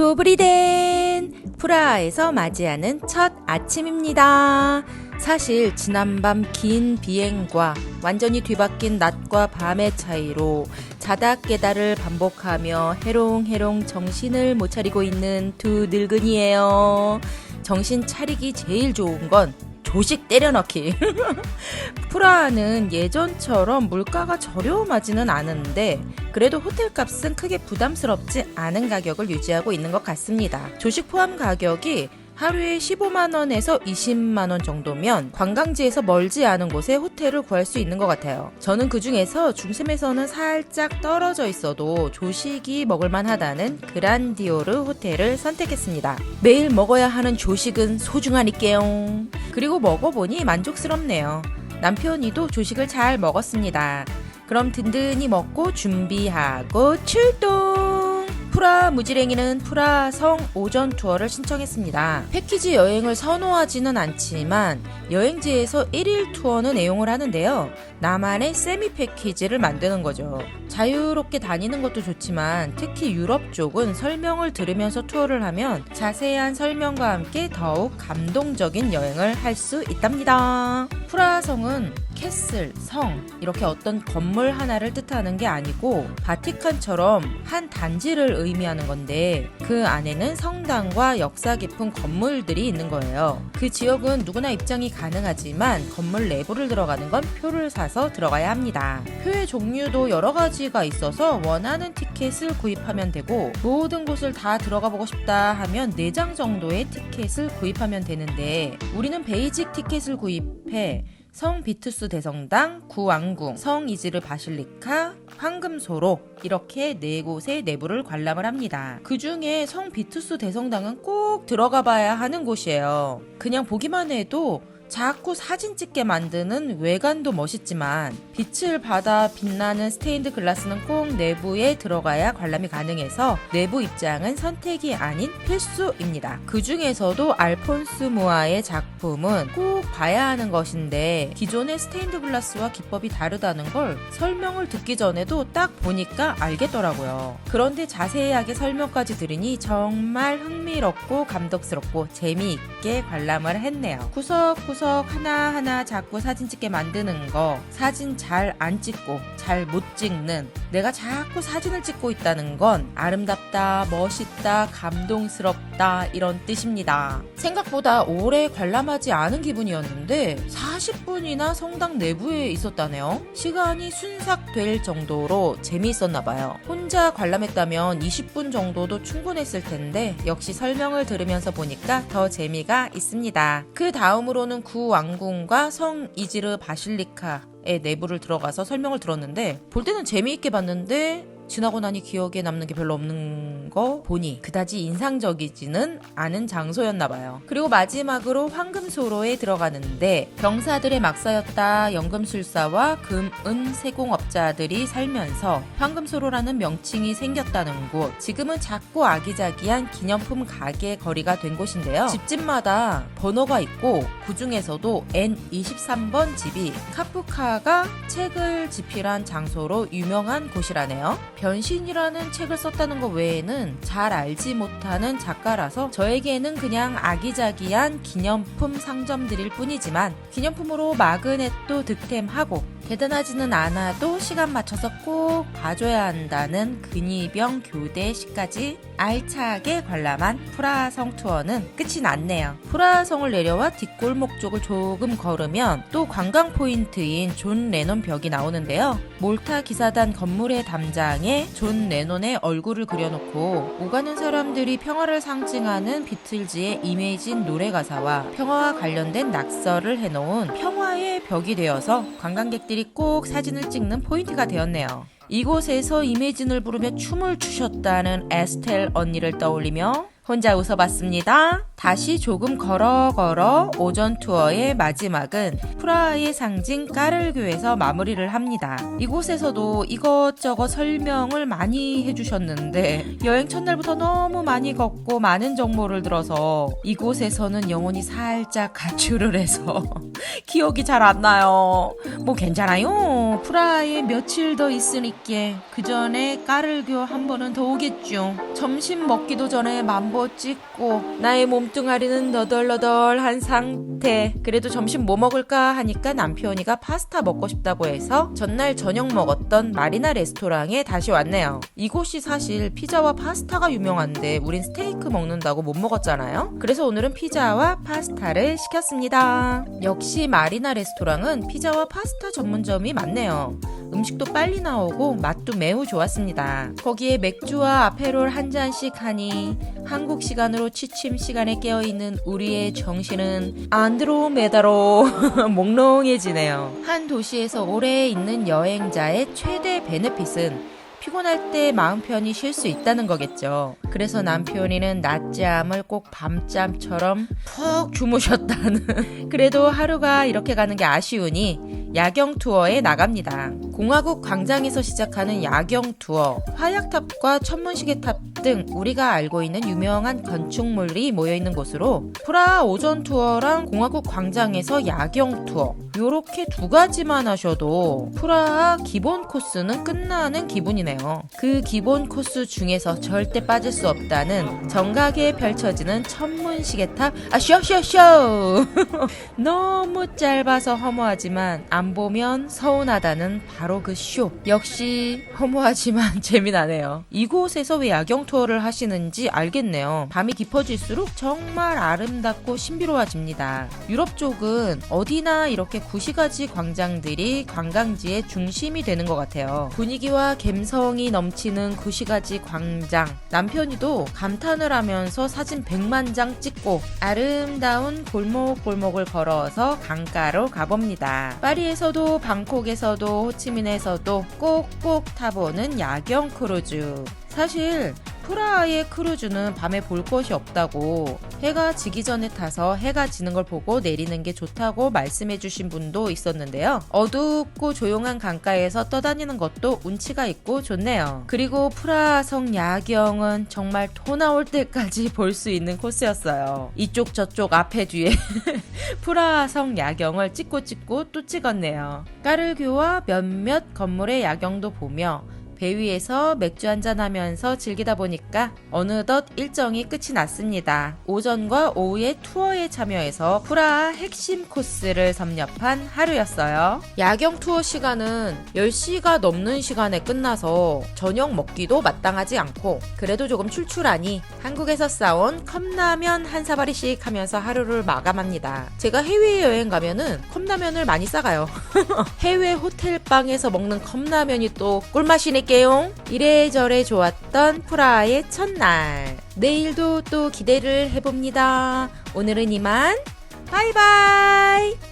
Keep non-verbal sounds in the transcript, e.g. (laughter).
도브리 된 프라하에서 맞이하는 첫 아침입니다. 사실 지난밤 긴 비행과 완전히 뒤바뀐 낮과 밤의 차이로 자다 깨다를 반복하며 해롱해롱 정신을 못 차리고 있는 두 늙은이에요. 정신 차리기 제일 좋은 건 조식 때려넣기. (laughs) 프라하는 예전처럼 물가가 저렴하지는 않은데 그래도 호텔 값은 크게 부담스럽지 않은 가격을 유지하고 있는 것 같습니다. 조식 포함 가격이 하루에 15만 원에서 20만 원 정도면 관광지에서 멀지 않은 곳에 호텔을 구할 수 있는 것 같아요. 저는 그 중에서 중심에서는 살짝 떨어져 있어도 조식이 먹을만 하다는 그란디오르 호텔을 선택했습니다. 매일 먹어야 하는 조식은 소중하니까요. 그리고 먹어보니 만족스럽네요. 남편이도 조식을 잘 먹었습니다. 그럼 든든히 먹고 준비하고 출동! 프라 무지랭이는 프라성 오전 투어를 신청했습니다. 패키지 여행을 선호하지는 않지만 여행지에서 1일 투어는 애용을 하는데요. 나만의 세미 패키지를 만드는 거죠. 자유롭게 다니는 것도 좋지만 특히 유럽 쪽은 설명을 들으면서 투어를 하면 자세한 설명과 함께 더욱 감동적인 여행을 할 수 있답니다. 프라성은 캐슬, 성 이렇게 어떤 건물 하나를 뜻하는 게 아니고 바티칸처럼 한 단지를 의미하는 건데 그 안에는 성당과 역사 깊은 건물들이 있는 거예요. 그 지역은 누구나 입장이 가능하지만 건물 내부를 들어가는 건 표를 사서 들어가야 합니다. 표의 종류도 여러 가지가 있어서 원하는 티켓을 구입하면 되고 모든 곳을 다 들어가 보고 싶다 하면 4장 정도의 티켓을 구입하면 되는데 우리는 베이직 티켓을 구입해 성 비투스 대성당, 구왕궁, 성 이즈르 바실리카, 황금소로 이렇게 네 곳의 내부를 관람을 합니다. 그 중에 성 비투스 대성당은 꼭 들어가 봐야 하는 곳이에요. 그냥 보기만 해도 자꾸 사진 찍게 만드는 외관도 멋있지만 빛을 받아 빛나는 스테인드 글라스는 꼭 내부에 들어가야 관람이 가능해서 내부 입장은 선택이 아닌 필수입니다. 그 중에서도 알폰스 무아의 작품은 꼭 봐야 하는 것인데 기존의 스테인드 글라스와 기법이 다르다는 걸 설명을 듣기 전에도 딱 보니까 알겠더라고요. 그런데 자세하게 설명까지 들으니 정말 흥미롭고 감독스럽고 재미있게 관람을 했네요. 구석구석 하나하나 자꾸 사진 찍게 만드는 거 사진 잘 안 찍고 잘 못 찍는 내가 자꾸 사진을 찍고 있다는 건 아름답다, 멋있다, 감동스럽다 이런 뜻입니다. 생각보다 오래 관람하지 않은 기분이었는데 40분이나 성당 내부에 있었다네요. 시간이 순삭될 정도로 재미있었나 봐요. 혼자 관람했다면 20분 정도도 충분했을 텐데 역시 설명을 들으면서 보니까 더 재미가 있습니다. 그 다음으로는 구왕궁과 성 이지르 바실리카의 내부를 들어가서 설명을 들었는데 볼 때는 재미있게 봤는데 지나고 나니 기억에 남는 게 별로 없는 거 보니 그다지 인상적이지는 않은 장소였나 봐요. 그리고 마지막으로 황금소로에 들어가는데 병사들의 막사였다 연금술사와 금은 세공업자들이 살면서 황금소로라는 명칭이 생겼다는 곳. 지금은 작고 아기자기한 기념품 가게 거리가 된 곳인데요. 집집마다 번호가 있고 그 중에서도 N23번 집이 카프카가 책을 집필한 장소로 유명한 곳이라네요. 변신이라는 책을 썼다는 것 외에는 잘 알지 못하는 작가라서 저에게는 그냥 아기자기한 기념품 상점들일 뿐이지만 기념품으로 마그넷도 득템하고 대단하지는 않아도 시간 맞춰서 꼭 봐줘야 한다는 근위병 교대시까지 알차게 관람한 프라하성 투어는 끝이 났네요. 프라하성을 내려와 뒷골목 쪽을 조금 걸으면 또 관광 포인트인 존 레논 벽이 나오는데요. 몰타 기사단 건물의 담장에 존 레논의 얼굴을 그려놓고 오가는 사람들이 평화를 상징하는 비틀즈의 이메이진 노래 가사와 평화와 관련된 낙서를 해놓은 평화의 벽이 되어서 관광객들이 꼭 사진을 찍는 포인트가 되었네요. 이곳에서 이메이진을 부르며 춤을 추셨다는 에스텔 언니를 떠올리며 혼자 웃어봤습니다. 다시 조금 걸어 걸어 오전 투어의 마지막은 프라하의 상징 까를교에서 마무리를 합니다. 이곳에서도 이것저것 설명을 많이 해주셨는데 여행 첫날부터 너무 많이 걷고 많은 정보를 들어서 이곳에서는 영혼이 살짝 가출을 해서 (laughs) 기억이 잘 안 나요. 뭐 괜찮아요. 프라하에 며칠 더 있으니까 그 전에 까를교 한 번은 더 오겠죠. 점심 먹기도 전에 만보 찍고 나의 몸뚱아리는 너덜너덜한 상태. 그래도 점심 뭐 먹을까 하니까 남편이가 파스타 먹고 싶다고 해서 전날 저녁 먹었던 마리나 레스토랑에 다시 왔네요. 이곳이 사실 피자와 파스타가 유명한데 우린 스테이크 먹는다고 못 먹었잖아요. 그래서 오늘은 피자와 파스타를 시켰습니다. 역시 마리나 레스토랑은 피자와 파스타 전문점이 많네요. 음식도 빨리 나오고 맛도 매우 좋았습니다. 거기에 맥주와 아페롤 한 잔씩 하니 한국 시간으로 취침 시간에 깨어있는 우리의 정신은 안드로메다로 (laughs) 몽롱해지네요. 한 도시에서 오래 있는 여행자의 최대 베네핏은 피곤할 때 마음 편히 쉴 수 있다는 거겠죠. 그래서 남편이는 낮잠을 꼭 밤잠처럼 푹 주무셨다는. (laughs) 그래도 하루가 이렇게 가는 게 아쉬우니 야경 투어에 나갑니다. 공화국 광장에서 시작하는 야경 투어, 화약탑과 천문시계탑 등 우리가 알고 있는 유명한 건축물이 모여 있는 곳으로 프라하 오전 투어랑 공화국 광장에서 야경 투어 요렇게 두 가지만 하셔도 프라하 기본 코스는 끝나는 기분이네요. 그 기본 코스 중에서 절대 빠질 수 없다는 정각에 펼쳐지는 천문시계탑 아 쇼쇼쇼 (laughs) 너무 짧아서 허무하지만 안 보면 서운하다는 바로 그 쇼 역시 허무하지만 (laughs) 재미나네요. 이곳에서 왜 야경 투어를 하시는지 알겠네요. 밤이 깊어질수록 정말 아름답고 신비로워집니다. 유럽 쪽은 어디나 이렇게 구시가지 광장들이 관광지의 중심이 되는 것 같아요. 분위기와 감성이 넘치는 구시가지 광장. 남편이도 감탄을 하면서 사진 100만 장 찍고 아름다운 골목골목을 걸어서 강가로 가봅니다. 파리에서도 방콕에서도 호치민 에서도 꼭꼭 타보는 야경 크루즈. 사실 프라하의 크루즈는 밤에 볼 것이 없다고 해가 지기 전에 타서 해가 지는 걸 보고 내리는 게 좋다고 말씀해 주신 분도 있었는데요. 어둡고 조용한 강가에서 떠다니는 것도 운치가 있고 좋네요. 그리고 프라하 성 야경은 정말 토 나올 때까지 (laughs) 볼 수 있는 코스였어요. 이쪽 저쪽 앞에 뒤에 (laughs) 프라하 성 야경을 찍고 찍고 또 찍었네요. 까르교와 몇몇 건물의 야경도 보며 배 위에서 맥주 한잔 하면서 즐기다 보니까 어느덧 일정이 끝이 났습니다. 오전과 오후에 투어에 참여해서 프라하 핵심 코스를 섭렵한 하루였어요. 야경 투어 시간은 10시가 넘는 시간에 끝나서 저녁 먹기도 마땅하지 않고 그래도 조금 출출하니 한국에서 싸온 컵라면 한 사발이씩 하면서 하루를 마감합니다. 제가 해외여행 가면은 컵라면을 많이 싸가요. (laughs) 해외 호텔방에서 먹는 컵라면이 또 꿀맛이니까 요. 이래저래 좋았던 프라하의 첫날. 내일도 또 기대를 해봅니다. 오늘은 이만. 바이바이!